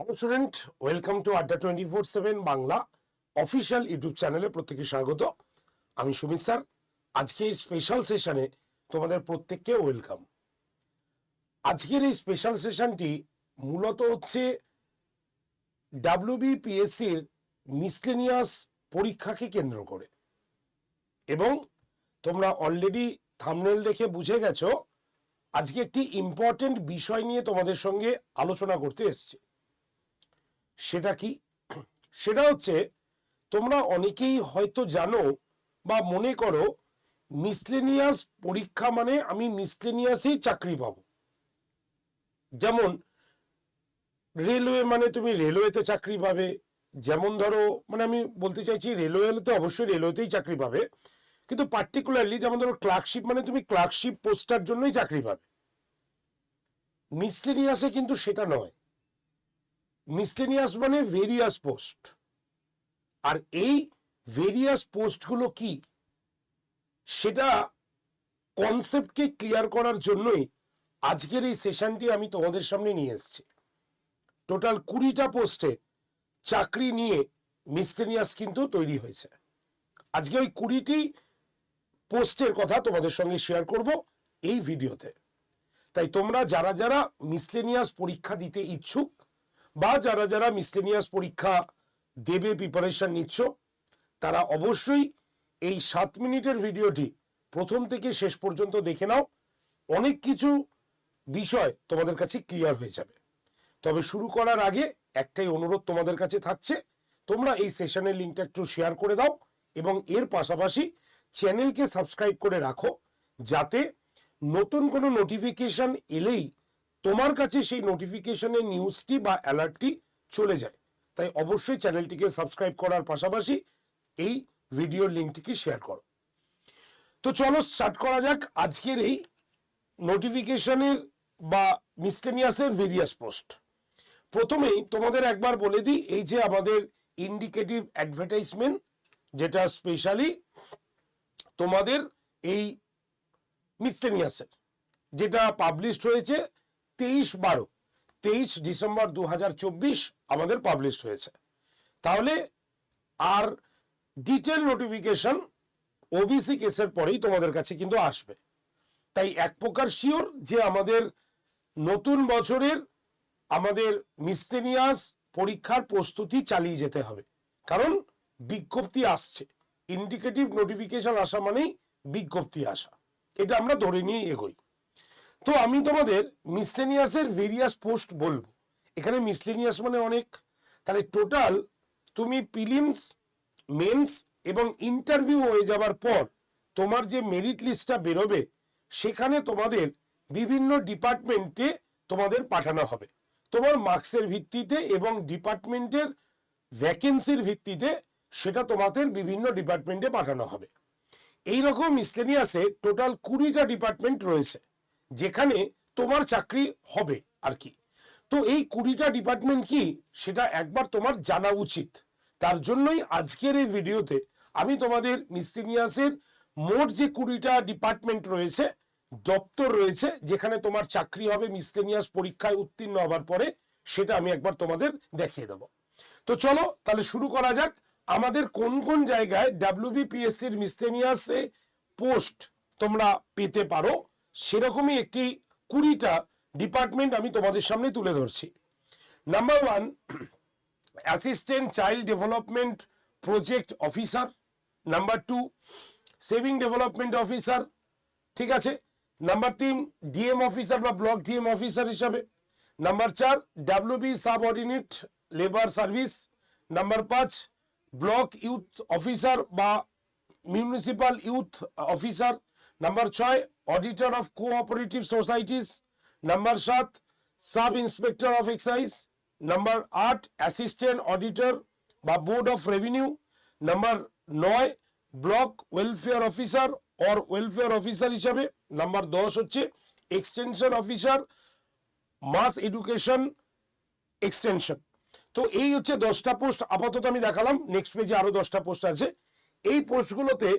Hello student welcome to Adda twenty four seven Bangla official YouTube চ্যানেলে প্রত্যেকে স্বাগত। আমি সুমিত স্যার। স্পেশাল তোমাদের প্রত্যেককে ওয়েলকাম আজকের এই স্পেশাল মূলত হচ্ছে ডাব্লিউবিপিএসসির মিসলেনিয়াস পরীক্ষাকে কেন্দ্র করে। এবং তোমরা অলরেডি থামনেল দেখে বুঝে গেছো, আজকে একটি ইম্পর্টেন্ট বিষয় নিয়ে তোমাদের সঙ্গে আলোচনা করতে এসেছি। সেটা কি? সেটা হচ্ছে, তোমরা অনেকেই হয়তো জানো বা মনে করো মিসলেনিয়াস পরীক্ষা মানে আমি মিসলেনিয়াসেই চাকরি পাব। যেমন রেলওয়ে মানে তুমি রেলওয়েতে চাকরি পাবে। যেমন ধরো মানে আমি বলতে চাইছি রেলওয়েতে অবশ্যই রেলওয়েতেই চাকরি পাবে। কিন্তু পার্টিকুলারলি যেমন ধরো ক্লার্কশিপ মানে তুমি ক্লার্কশিপ পোস্টার জন্যই চাকরি পাবে। মিসলেনিয়াসে কিন্তু সেটা নয়। মিসলেনিয়াস মানে ভেরিয়াস পোস্ট আর এই ভেরিয়াস পোস্টগুলো কি? সেটা কনসেপ্টকে ক্লিয়ার করার জন্যই আজকের এই সেশনটি আমি তোমাদের সামনে নিয়ে এসেছি। টোটাল কুড়িটা পোস্টে চাকরি নিয়ে মিসলেনিয়াস কিন্তু তৈরি হয়েছে। আজকে ওই কুড়িটি পোস্টের কথা তোমাদের সঙ্গে শেয়ার করব এই ভিডিওতে তাই তোমরা যারা যারা মিসলেনিয়াস পরীক্ষা দিতে ইচ্ছুক বা যারা যারা মিসলেনিয়াস পরীক্ষা দেবে প্রিপারেশন নিচ্ছ, তারা অবশ্যই এই সাত মিনিটের ভিডিওটি প্রথম থেকে শেষ পর্যন্ত দেখে নাও। অনেক কিছু বিষয় তোমাদের কাছে ক্লিয়ার হয়ে যাবে। তবে শুরু করার আগে একটাই অনুরোধ তোমাদের কাছে থাকছে, তোমরা এই সেশনের লিঙ্কটা একটু শেয়ার করে দাও এবং এর পাশাপাশি চ্যানেলকে সাবস্ক্রাইব করে রাখো, যাতে নতুন কোনো নোটিফিকেশন এলেই তোমার কাছে সেই নোটিফিকেশনের নিউজটি বা অ্যালার্টটি চলে যায়। তাই অবশ্যই চ্যানেলটিকে সাবস্ক্রাইব করার পাশাপাশি এই ভিডিওর লিঙ্কটিকে শেয়ার করো। তো চলো স্টার্ট করা যাক আজকের এই নোটিফিকেশনের বা মিসলেনিয়াসের ভেরিয়াস পোস্ট প্রথমেই তোমাদের একবার বলে দিই, এই যে আমাদের ইন্ডিকেটিভ অ্যাডভার্টাইজমেন্ট যেটা স্পেশালি তোমাদের এই মিসলেনিয়াসের যেটা পাবলিশড হয়েছে তেইশ বারো, তেইশ ডিসেম্বর দু হাজার চব্বিশ আমাদের পাবলিশড হয়েছে। তাহলে আর ডিটেল নোটিফিকেশন ওবিসি কেসের পরেই তোমাদের কাছে কিন্তু আসবে। তাই এক প্রকার শিওর যে আমাদের নতুন বছরের আমাদের মিস্তেনিয়াস পরীক্ষার প্রস্তুতি চালিয়ে যেতে হবে। কারণ বিজ্ঞপ্তি আসছে। ইন্ডিকেটিভ নোটিফিকেশন আসা মানেই বিজ্ঞপ্তি আসা। এটা আমরা ধরে নিয়ে এগোই। তো আমি তোমাদের মিসলেনিয়াসের ভেরিয়াস পোস্ট বলব। এখানে মিসলেনিয়াস মানে অনেক। তাহলে টোটাল তুমি প্রিলিমস মেন্স এবং ইন্টারভিউ হয়ে যাবার পর তোমার যে মেরিট লিস্টটা বেরোবে, সেখানে তোমাদের বিভিন্ন ডিপার্টমেন্টে তোমাদের পাঠানো হবে। তোমার মার্কসের ভিত্তিতে এবং ডিপার্টমেন্টের ভ্যাকেন্সির ভিত্তিতে সেটা তোমাদের বিভিন্ন ডিপার্টমেন্টে পাঠানো হবে। এই রকম মিসলেনিয়াসে টোটাল কুড়িটা ডিপার্টমেন্ট রয়েছে। যেখানে তোমার চাকরি হবে আর কি। তো এই কুড়িটা ডিপার্টমেন্ট কি সেটা একবার তোমার জানা উচিত। তার জন্যই আজকের এই ভিডিওতে আমি তোমাদের মিসলেনিয়াসের মোট যে কুড়িটা ডিপার্টমেন্ট রয়েছে, দপ্তর রয়েছে, যেখানে তোমার চাকরি হবে মিসলেনিয়াস পরীক্ষায় উত্তীর্ণ হবার পরে, সেটা আমি একবার তোমাদের দেখিয়ে দেবো। তো চলো তাহলে শুরু করা যাক। আমাদের কোন কোন জায়গায় ডাব্লিউবিপিএসসির মিসলেনিয়াসে পোস্ট তোমরা পেতে পারো? সেরকমই একটি কুড়িটা ডিপার্টমেন্ট আমি তোমাদের সামনে তুলে ধরছি। Number one assistant child development project officer number two saving development officer ঠিক আছে? নাম্বার তিন ডিএম অফিসার বা ব্লক ডিএম অফিসার হিসাবে। নাম্বার চার WB subordinate labour service number পাঁচ ব্লক ইউথ অফিসার বা মিউনিসিপাল ইউথ অফিসার নাম্বার ছয় auditor of cooperative societies number সাত sub inspector of excise number আট অ্যাসিস্ট্যান্ট অডিটর বা বোর্ড অফ রেভিনিউ নাম্বার নয় block welfare officer or welfare officer হিসাবে number দশ হচ্ছে extension officer mass education extension তো এই হচ্ছে দশটা পোস্ট, আপাতত আমি দেখালাম নেক্সট পেজে আরও দশটা পোস্ট আছে। এই পোস্টগুলোতে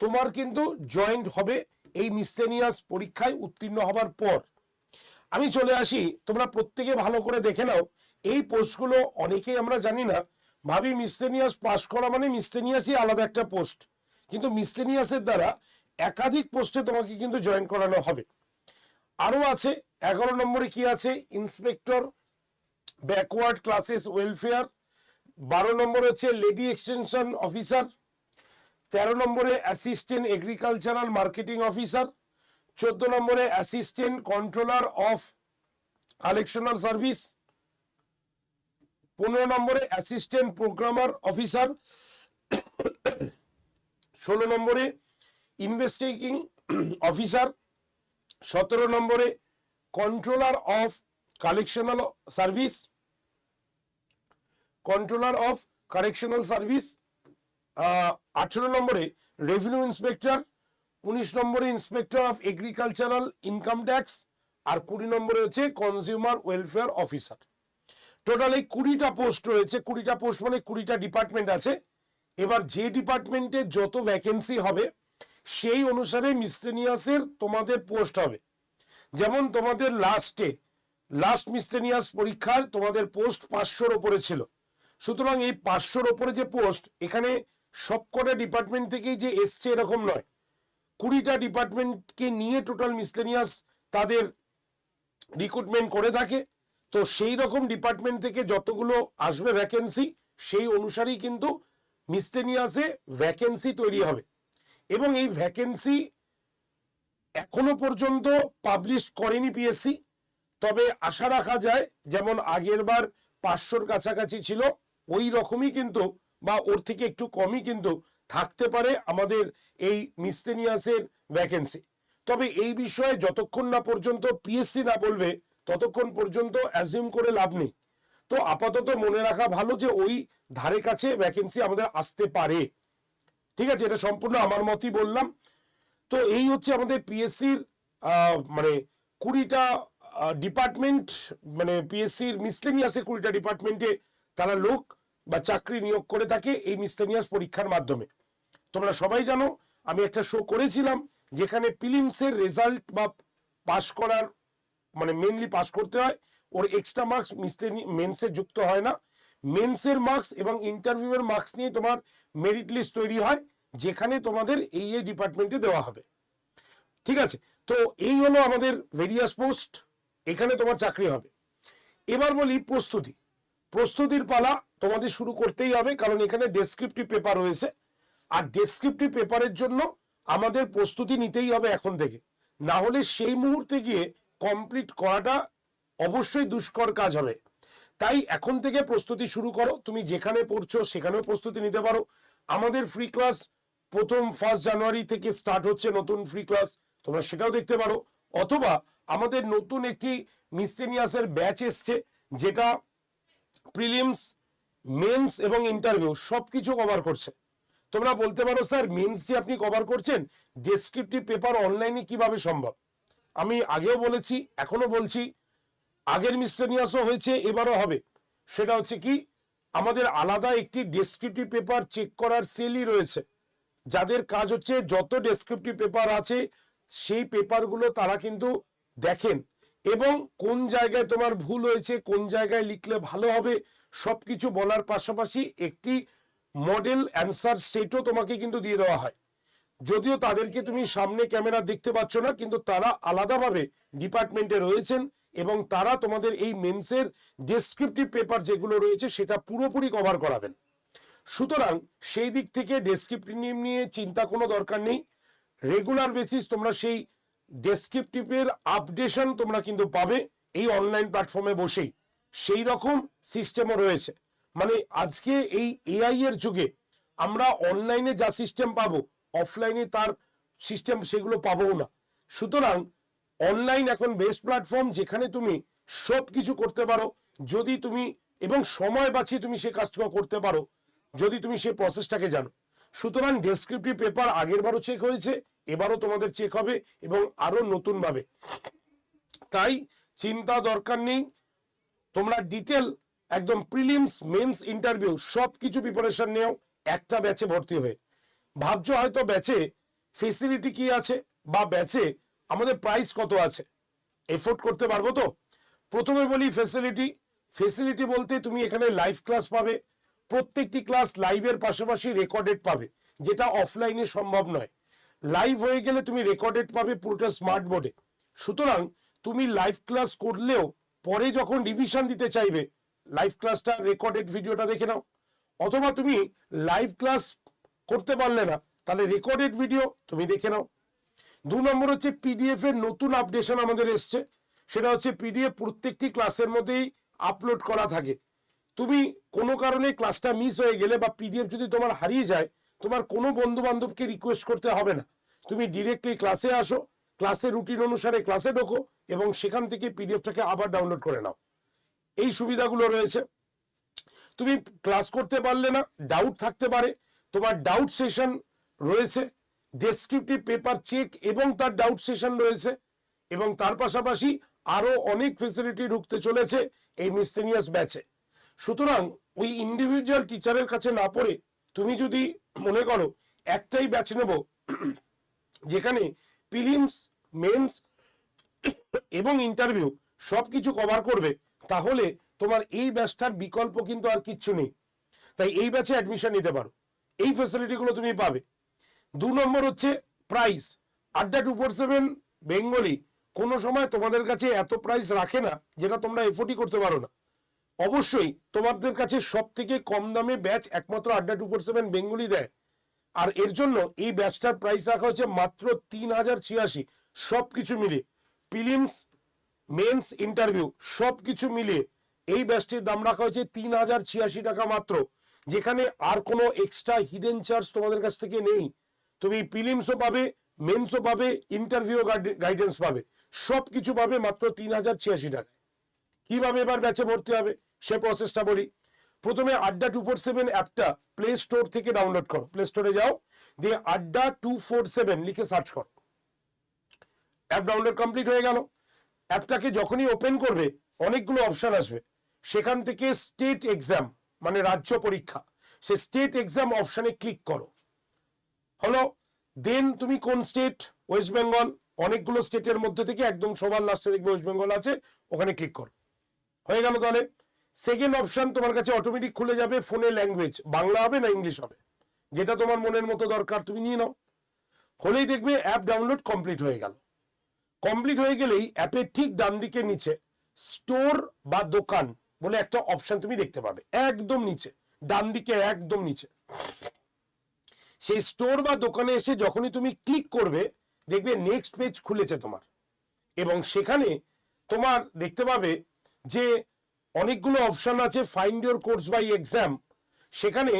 তোমার কিন্তু জয়েন্ট হবে এই মিসলেনিয়াস পরীক্ষায় উত্তীর্ণ হবার পর আমি চলে আসি। তোমরা প্রত্যেকে ভালো করে দেখে নাও। এই পোস্টগুলো অনেকেই আমরা জানি না। ভাবি মিসলেনিয়াস পাস করা মানে মিসলেনিয়াসই আলাদা একটা পোস্ট কিন্তু মিসলেনিয়াসের দ্বারা একাধিক পোস্টে তোমাকে কিন্তু জয়েন করানো হবে। আরও আছে, এগারো নম্বরে কি আছে? ইন্সপেক্টর ব্যাকওয়ার্ড ক্লাসেস ওয়েলফেয়ার বারো নম্বর হচ্ছে লেডি এক্সটেনশন অফিসার তেরো নম্বরে অ্যাসিস্ট্যান্ট এগ্রিকালচারাল মার্কেটিং অফিসার চোদ্দ নম্বরে assistant controller of correctional service পনেরো নম্বরে অ্যাসিস্ট্যান্ট প্রোগ্রামার অফিসার ষোলো নম্বরে ইনভেস্টিগেটিং অফিসার সতেরো নম্বরে controller of correctional service controller of correctional service আঠেরো নম্বরে রেভিনিউ ইন্সপেক্টর উনিশ নম্বরে inspector of agricultural income tax আর কুড়ি নম্বরে হচ্ছে কনজিউমার ওয়েলফেয়ার অফিসার টোটাল এই কুড়িটা পোস্ট রয়েছে, কুড়িটা পোস্ট মানে কুড়িটা ডিপার্টমেন্ট আছে। এবার যে ডিপার্টমেন্টে যত ভ্যাকেন্সি হবে, সেই অনুসারে মিসলেনিয়াসের তোমাদের পোস্ট হবে। যেমন তোমাদের লাস্টে লাস্ট মিসলেনিয়াস পরীক্ষার তোমাদের পোস্ট পাঁচশোর ওপরে ছিল। সুতরাং এই পাঁচশোর ওপরে যে পোস্ট এখানে সবকটা ডিপার্টমেন্ট থেকেই যে এসছে এরকম নয়। কুড়িটা ডিপার্টমেন্টকে নিয়ে টোটাল মিসলেনিয়াস তাদের রিক্রুটমেন্ট করে থাকে। তো সেই রকম ডিপার্টমেন্ট থেকে যতগুলো আসবে ভ্যাকেন্সি সেই অনুসারেই কিন্তু মিসলেনিয়াসে ভ্যাকেন্সি তৈরি হবে। এবং এই ভ্যাকেন্সি এখনও পর্যন্ত পাবলিশ করেনি পিএসসি তবে আশা রাখা যায়, যেমন আগের বার পাঁচশোর কাছাকাছি ছিল, ওই রকমই কিন্তু বা ওর থেকে একটু কমই কিন্তু থাকতে পারে আমাদের এই মিসলেনিয়াসের ভ্যাকেন্সি তবে এই বিষয়ে যতক্ষণ না পর্যন্ত পিএসসি না বলবে, ততক্ষণ পর্যন্ত অ্যাজিউম করে লাভ নেই। তো আপাতত মনে রাখা ভালো যে ওই ধারে কাছে ভ্যাকেন্সি আমাদের আসতে পারে। ঠিক আছে, এটা সম্পূর্ণ আমার মতই বললাম। তো এই হচ্ছে আমাদের পিএসসির মানে কুড়িটা ডিপার্টমেন্ট মানে পিএসসির মিসলেনিয়াসে কুড়িটা ডিপার্টমেন্টে তারা লোক। বা চাকরি নিয়োগ করে থাকে এই মিসলেনিয়াস পরীক্ষার মাধ্যমে। তোমরা সবাই জানো, আমি একটা শো করেছিলাম যেখানে প্রিলিমসের রেজাল্ট বা পাশ করার মানে মেনলি পাস করতে হয়, ওর এক্সট্রা মার্কস মিসলেনি মেন্সে যুক্ত হয় না। মেন্সের মার্কস এবং ইন্টারভিউয়ের মার্কস নিয়ে তোমার মেরিট লিস্ট তৈরি হয়, যেখানে তোমাদের এই এই ডিপার্টমেন্টে দেওয়া হবে। ঠিক আছে? তো এই হলো আমাদের ভেরিয়াস পোস্ট এখানে তোমার চাকরি হবে। এবার বলি প্রস্তুতি। প্রস্তুতির পালা তোমাদের শুরু করতেই হবে, কারণ এখানে ডেসক্রিপটিভ পেপার রয়েছে। আর ডেসক্রিপটিভ পেপারের জন্য আমাদের প্রস্তুতি নিতেই হবে এখন থেকে। না হলে সেই মুহূর্তে গিয়ে কমপ্লিট করাটা অবশ্যই দুষ্কর কাজ হবে। তাই এখন থেকে প্রস্তুতি শুরু করো। তুমি যেখানে পড়ছো সেখানেও প্রস্তুতি নিতে পারো। আমাদের ফ্রি ক্লাস প্রথম ফার্স্ট জানুয়ারি থেকে স্টার্ট হচ্ছে নতুন ফ্রি ক্লাস তোমরা সেটাও দেখতে পারো। অথবা আমাদের নতুন একটি মিসটেনিয়াসের ব্যাচ এসছে, যেটা প্রিলিমস মেন্স এবং ইন্টারভিউ সব কিছু কভার করছে। তোমরা বলতে পারো, স্যার মেন্স যে আপনি কভার করছেন? ডেসক্রিপটিভ পেপার অনলাইনে কীভাবে সম্ভব? আমি আগেও বলেছি এখনও বলছি, আগের মিসলেনিয়াসও হয়েছে, এবারও হবে। সেটা হচ্ছে কি, আমাদের আলাদা একটি ডেসক্রিপটিভ পেপার চেক করার সেলই রয়েছে। যাদের কাজ হচ্ছে, যত ডেসক্রিপটিভ পেপার আছে, সেই পেপারগুলো তারা কিন্তু দেখেন। এবং কোন জায়গায় তোমার ভুল হয়েছে, কোন জায়গায় লিখলে ভালো হবে সব কিছু বলার পাশাপাশি একটি মডেল অ্যান্সার সেটও তোমাকে কিন্তু দিয়ে দেওয়া হয়। যদিও তাদেরকে তুমি সামনে ক্যামেরা দেখতে পাচ্ছ না, কিন্তু তারা আলাদাভাবে ডিপার্টমেন্টে রয়েছেন এবং তারা তোমাদের এই মেন্সের ডেসক্রিপটিভ পেপার যেগুলো রয়েছে সেটা পুরোপুরি কভার করাবেন। সুতরাং সেই দিক থেকে ডেসক্রিপটিভ নিয়ে চিন্তা কোনো দরকার নেই। রেগুলার বেসিস তোমরা সেই ডেসক্রিপটিভের আপডেশন তোমরা কিন্তু পাবে এই অনলাইন প্ল্যাটফর্মে বসেই। সেই রকম সিস্টেমও রয়েছে। মানে আজকে এই এআই এর যুগে আমরা অনলাইনে যা সিস্টেম পাবো অফলাইনে তার সিস্টেম সেগুলো পাবো না। সুতরাং অনলাইন এখন বেস্ট প্ল্যাটফর্ম যেখানে তুমি সব কিছু করতে পারো, যদি তুমি এবং সময় বাঁচিয়ে তুমি সে কাজটা করতে পারো, যদি তুমি সেই প্রসেসটাকে জানো। সুতরাং ডেসক্রিপটিভ পেপার আগের বারও চেক হয়েছে, এবারও তোমাদের চেক হবে এবং আরও নতুন ভাবে তাই চিন্তা দরকার নেই, তোমরা ডিটেল একদম প্রিলিমস মেন্স ইন্টারভিউ সব কিছু প্রিপারেশন নেও, একটা ব্যাচে ভর্তি হয়ে। ভাবছ হয়তো ব্যাচে ফেসিলিটি কি আছে বা ব্যাচে আমাদের প্রাইস কত আছে? এফোর্ড করতে পারব তো? প্রথমে বলি ফেসিলিটি ফেসিলিটি বলতে তুমি এখানে লাইভ ক্লাস পাবে প্রত্যেকটি ক্লাস লাইভের পাশাপাশি রেকর্ডেড পাবে, যেটা অফলাইনে সম্ভব নয়। লাইভ হয়ে গেলে তুমি রেকর্ডেড পাবে পুরোটা স্মার্ট বোর্ডে। সুতরাং তুমি লাইভ ক্লাস করলেও পরে যখন রিভিশন দিতে চাইবে, লাইভ ক্লাসটা, রেকর্ডেড ভিডিওটা দেখে নাও। অথবা তুমি লাইভ ক্লাস করতে পারলে না, তাহলে রেকর্ডেড ভিডিও তুমি দেখে নাও। দু নম্বর হচ্ছে পিডিএফ এর নতুন আপডেশন আমাদের এসছে। সেটা হচ্ছে পিডিএফ প্রত্যেকটি ক্লাসের মধ্যেই আপলোড করা থাকে। তুমি কোনো কারণে ক্লাসটা মিস হয়ে গেলে বা পিডিএফ যদি তোমার হারিয়ে যায়, তোমার কোনো বন্ধু বান্ধবকে রিকোয়েস্ট করতে হবে না। তুমি ডিরেক্টলি ক্লাসে আসো ক্লাসের রুটিন অনুসারে ক্লাসে ঢোকো এবং সেখান থেকে পিডিএফটাকে আবার ডাউনলোড করে নাও। এই সুবিধাগুলো রয়েছে। তুমি ক্লাস করতে পারলে না ডাউট থাকতে পারে। তোমার ডাউট সেশন রয়েছে ডেসক্রিপটিভ পেপার চেক এবং তার ডাউট সেশন রয়েছে এবং তার পাশাপাশি আরও অনেক ফেসিলিটি ঢুকতে চলেছে এই মিসলেনিয়াস ব্যাচে সুতরাং ওই ইন্ডিভিজুয়াল টিচারের কাছে না পড়ে তুমি যদি মনে করো একটাই ব্যাচ নেব, যেখানে প্রিলিমস মেন্স এবং ইন্টারভিউ সবকিছু কভার করবে, তাহলে তোমার এই ব্যাচটার বিকল্প কিন্তু আর কিচ্ছু নেই। তাই এই ব্যাচে অ্যাডমিশন নিতে পারো। এই ফ্যাসিলিটিগুলো তুমি পাবে। দু নম্বর হচ্ছে প্রাইস আড্ডা টু ফোর সেভেন বেঙ্গলি কোনো সময় তোমাদের কাছে এত প্রাইস রাখে না, যেটা তোমরা এফোর্টই করতে পারো না। অবশ্যই তোমাদের কাছে সব থেকে কম দামে ব্যাচ একমাত্র আড্ডা টু ফোর সেভেন বেঙ্গলি দেয়। আর এর জন্য এই ব্যাচটার প্রাইস রাখা হচ্ছে মাত্র তিন হাজার ছিয়াশি। সব কিছু মিলিয়ে প্রিলিমস মেন্স ইন্টারভিউ সব কিছু মিলিয়ে এই ব্যাচটির দাম রাখা হয়েছে তিন হাজার ছিয়াশি টাকা মাত্র। যেখানে আর কোনো এক্সট্রা হিডেন চার্জ তোমাদের কাছ থেকে নেই। তুমি প্রিলিমসও পাবে মেন্সও পাবে ইন্টারভিউ গাইডেন্স পাবে। সব কিছু পাবে মাত্র তিন হাজার ছিয়াশি টাকায়। কীভাবে এবার ব্যাচে ভর্তি হবে? সে প্রসেসটা বলি। প্রথমে আড্ডা টু ফোর সেভেন অ্যাপটা প্লে স্টোর থেকে ডাউনলোড করো। প্লে স্টোরে যাও, দিয়ে আড্ডা টু ফোর সেভেন লিখে সার্চ করো। অ্যাপ ডাউনলোড কমপ্লিট হয়ে গেল। অ্যাপটাকে যখনই ওপেন করবে, অনেকগুলো অপশান আসবে। সেখান থেকে স্টেট এক্সাম মানে রাজ্য পরীক্ষা। সে স্টেট এক্সাম অপশানে ক্লিক করো। হলো দেন তুমি কোন স্টেট ওয়েস্ট বেঙ্গল অনেকগুলো স্টেটের মধ্যে থেকে একদম সবার লাস্টে দেখবে ওয়েস্ট বেঙ্গল আছে, ওখানে ক্লিক করো। হয়ে গেল তাহলে। সেকেন্ড অপশন তোমার কাছে অটোমেটিক খুলে যাবে ফোনে ল্যাঙ্গুয়েজ বাংলা হবে না ইংলিশ হবে? যেটা তোমার মনের মতো দরকার, তুমি নিয়ে নাও। হলেই দেখবে অ্যাপ ডাউনলোড কমপ্লিট হয়ে গেল। কমপ্লিট হয়ে গেলেই অ্যাপের ঠিক ডান দিকে নিচে স্টোর বা দোকান বলে একটা অপশন তুমি দেখতে পাবে। একদম নিচে। ডান দিকে একদম নিচে। সেই স্টোর বা দোকানে এসে যখনই তুমি ক্লিক করবে, দেখবে নেক্সট পেজ খুলেছে তোমার। এবং সেখানে তোমার দেখতে পাবে যে অনেকগুলো অপশন আছে find your course by exam সেখানে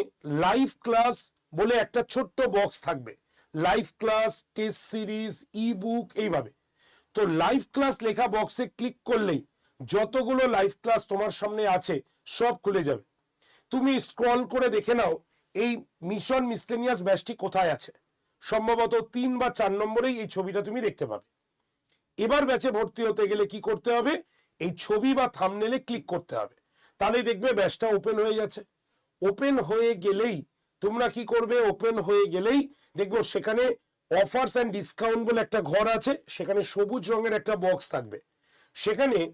লাইভ ক্লাস বলে একটা ছোট্ট বক্স থাকবে। Live class test series e book এইভাবে। তো লাইভ ক্লাস লেখা বক্সে ক্লিক করলেই যতগুলো লাইভ ক্লাস তোমার সামনে আছে, সব খুলে যাবে। তুমি স্ক্রল করে দেখে নাও, এই মিশন মিসলেনিয়াস ব্যাচটি কোথায় আছে? সম্ভবত তিন বা চার নম্বরেই এই ছবিটা তুমি দেখতে পাবে। এবার ব্যাচে ভর্তি হতে গেলে কি করতে হবে? এই ছবি বা থামনেলে ক্লিক করতে হবে। তাহলে দেখবে ব্যাসটা ওপেন হয়ে যাচ্ছে ওপেন হয়ে গেলেই তোমরা কি করবে? ওপেন হয়ে গেলেই দেখব সেখানে অফার্স অ্যান্ড ডিসকাউন্ট বলে একটা ঘর আছে। সেখানে সবুজ রঙের একটা বক্স থাকবে। সেখানে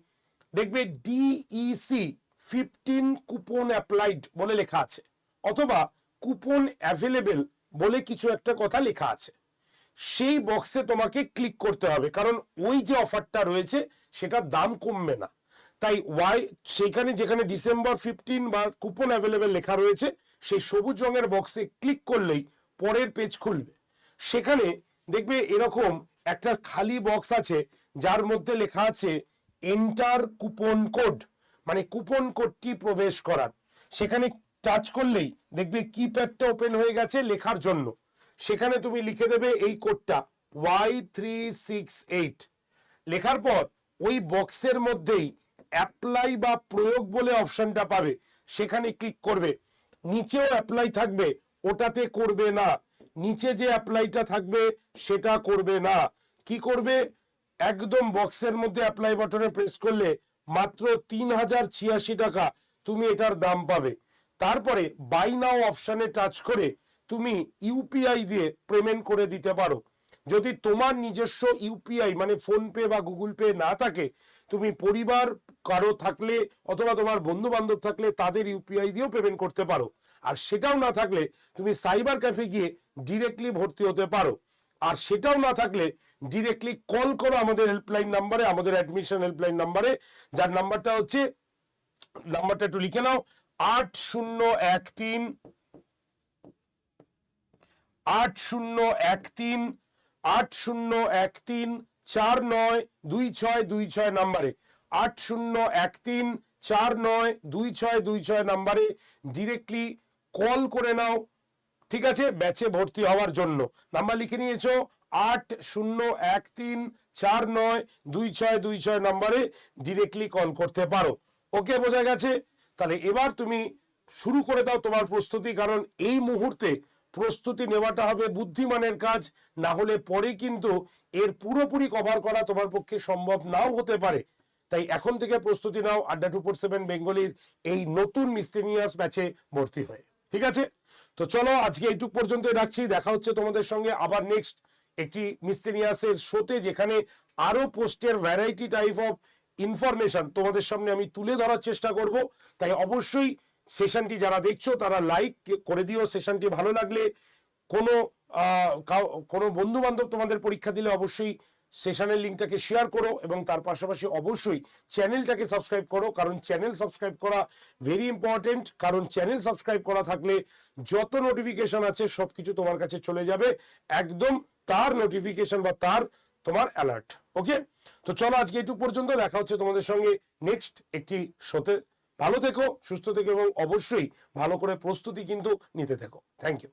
দেখবে ডিইসি ফিফটিন কুপন অ্যাপ্লাইড বলে লেখা আছে। অথবা কুপন অ্যাভেলেবেল বলে কিছু একটা কথা লেখা আছে। সেই বক্সে তোমাকে ক্লিক করতে হবে। কারণ ওই যে অফারটা রয়েছে, সেটার দাম কমবে না। তাই ওয়াই সেখানে যেখানে ডিসেম্বর ফিফটিন বা কুপন অ্যাভেলেবেল লেখা রয়েছে, সেই সবুজ রঙের বক্সে ক্লিক করলেই পরের পেজ খুলবে। সেখানে দেখবে এরকম একটা খালি বক্স আছে, যার মধ্যে লেখা আছে এন্টার কুপন কোড মানে কুপন কোডটি প্রবেশ করার। সেখানে টাচ করলেই দেখবে কিপ্যাডটা ওপেন হয়ে গেছে লেখার জন্য। সেখানে তুমি লিখে দেবে এই কোডটা ওয়াই থ্রি সিক্স এইট লেখার পর ওই বক্সের মধ্যেই অ্যাপ্লাই বা প্রয়োগ বলে অপশনটা পাবে। সেখানে ক্লিক করবে। নিচেও অ্যাপ্লাই থাকবে, ওটাতে করবে না। নিচে যে অ্যাপ্লাইটা থাকবে, সেটা করবে না। কি করবে? একদম বক্সের মধ্যে অ্যাপ্লাই বাটনে প্রেস করলে মাত্র তিন হাজার ছিয়াশি টাকা তুমি এটার দাম পাবে। তারপরে বাই নাও অপশানে টাচ করে তুমি ইউপিআই দিয়ে পেমেন্ট করে দিতে পারো। যদি তোমার নিজস্ব ইউপিআই মানে ফোন পে বা গুগল পে না থাকে, তুমি পরিবার কারও থাকলে অথবা তোমার বন্ধু বান্ধব থাকলে তাদের ইউপিআই দিয়েও পেমেন্ট করতে পারো। আর সেটাও না থাকলে তুমি সাইবার ক্যাফে গিয়ে ডিরেক্টলি ভর্তি হতে পারো। আর সেটাও না থাকলে ডিরেক্টলি কল করো আমাদের হেল্পলাইন নাম্বারে আমাদের অ্যাডমিশন হেল্পলাইন নাম্বারে যার নাম্বারটা হচ্ছে নাম্বারটা একটু লিখে নাও, আট শূন্য এক তিন আট শূন্য এক তিন, আট শূন্য এক তিন, চার নয় দুই ছয় দুই ছয় নাম্বারে, আট শূন্য এক তিন, চার নয় দুই ছয় দুই ছয় নাম্বারে ডিরেক্টলি কল করে নাও, ঠিক আছে? ব্যাচে ভর্তি হওয়ার জন্য। নাম্বার লিখে নিয়েছো, আট শূন্য এক তিন, চার নয় দুই ছয় দুই ছয় নাম্বারে ডিরেক্টলি কল করতে পারো। ওকে বোঝা গেছে? তাহলে এবার তুমি শুরু করে দাও তোমার প্রস্তুতি, কারণ এই মুহূর্তে প্রস্তুতি নেওয়াটা হবে বুদ্ধিমানের কাজ, না হলে পরে কিন্তু এর পুরোপুরি কভার করা তোমার পক্ষে সম্ভব নাও হতে পারে। তাই এখন থেকে প্রস্তুতি নাও, আড্ডা টু ফোর সেভেন বেঙ্গলির এই নতুন মিস্টেনিয়াস ম্যাচে ভর্তি হয়ে। ঠিক আছে? তো চলো আজকে এইটুক পর্যন্ত রাখছি। দেখা হচ্ছে তোমাদের সঙ্গে আবার নেক্সট একটি মিস্টেনিয়াসের শোতে, যেখানে আরও পোস্টের ভ্যারাইটি টাইপ অফ ইনফরমেশন তোমাদের সামনে আমি তুলে ধরার চেষ্টা করব। তাই অবশ্যই সেশনটি যারা দেখছ, তারা লাইক করে দিও। সেশনটি ভালো লাগলে কোনো কোনো বন্ধু বান্ধব তোমাদের পরীক্ষা দিলে অবশ্যই সেশনের লিঙ্কটাকে শেয়ার করো এবং তার পাশাপাশি অবশ্যই চ্যানেলটাকে সাবস্ক্রাইব করো, কারণ চ্যানেল সাবস্ক্রাইব করা ভেরি ইম্পর্টেন্ট কারণ চ্যানেল সাবস্ক্রাইব করা থাকলে যত নোটিফিকেশন আছে সব কিছু তোমার কাছে চলে যাবে। একদম তার নোটিফিকেশন বা তার তোমার অ্যালার্ট ওকে তো চলো আজকে এটুকু পর্যন্ত। দেখা হচ্ছে তোমাদের সঙ্গে নেক্সট একটি শোতে ভালো থেকো সুস্থ থেকো এবং অবশ্যই ভালো করে প্রস্তুতি কিন্তু নিতে থেকো। Thank you